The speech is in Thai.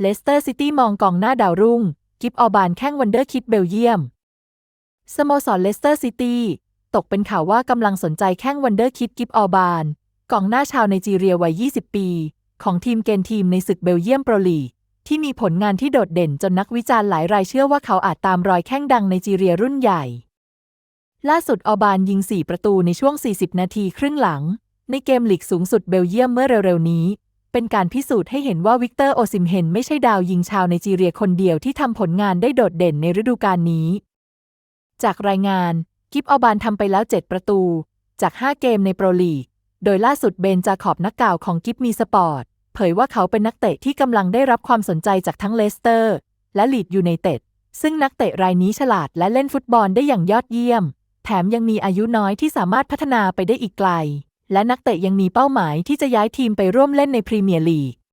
เลสเตอร์ซิตี้มองกองหน้าดาวรุ่ง กิฟออบานแข้งวันเดอร์คิดเบลเยียม สโมสรเลสเตอร์ซิตี้ตกเป็นข่าวว่ากำลังสนใจแข้งวันเดอร์คิดกิฟออบานกองหน้าชาวไนจีเรียวัย 20 ปี ของทีมเกนทีมในศึกเบลเยียมโปรลีที่มีผลงานที่โดดเด่นจนนักวิจารณ์หลายรายเชื่อว่าเขาอาจตามรอยแข้งดังไนจีเรียรุ่นใหญ่ ล่าสุดออบานยิง 4 ประตูในช่วง 40 นาทีครึ่งหลัง ในเกมลีกสูงสุดเบลเยียมเมื่อเร็วๆนี้ เป็นการพิสูจน์ให้เห็นว่าวิกเตอร์โอซิมเฮนไม่ใช่ดาวยิงชาวไนจีเรียคนเดียวที่ทำผลงานได้โดดเด่นในฤดูกาลนี้ จากรายงาน กิฟออบานทำไปแล้ว 7 ประตู จาก 5 เกมในโปรลีก โดยล่าสุดเบนจาขอบนักกล่าวของกิฟมีสปอร์ต เผยว่าเขาเป็นนักเตะที่กำลังได้รับความสนใจจากทั้งเลสเตอร์ และลีดยูไนเต็ดซึ่งนักเตะรายนี้ฉลาดและเล่นฟุตบอลได้อย่างยอดเยี่ยม แถมยังมีอายุน้อยที่สามารถพัฒนาไปได้อีกไกล และนักเตะยังมีเป้าหมายที่จะย้ายทีมไปร่วมเล่นในพรีเมียร์ลีก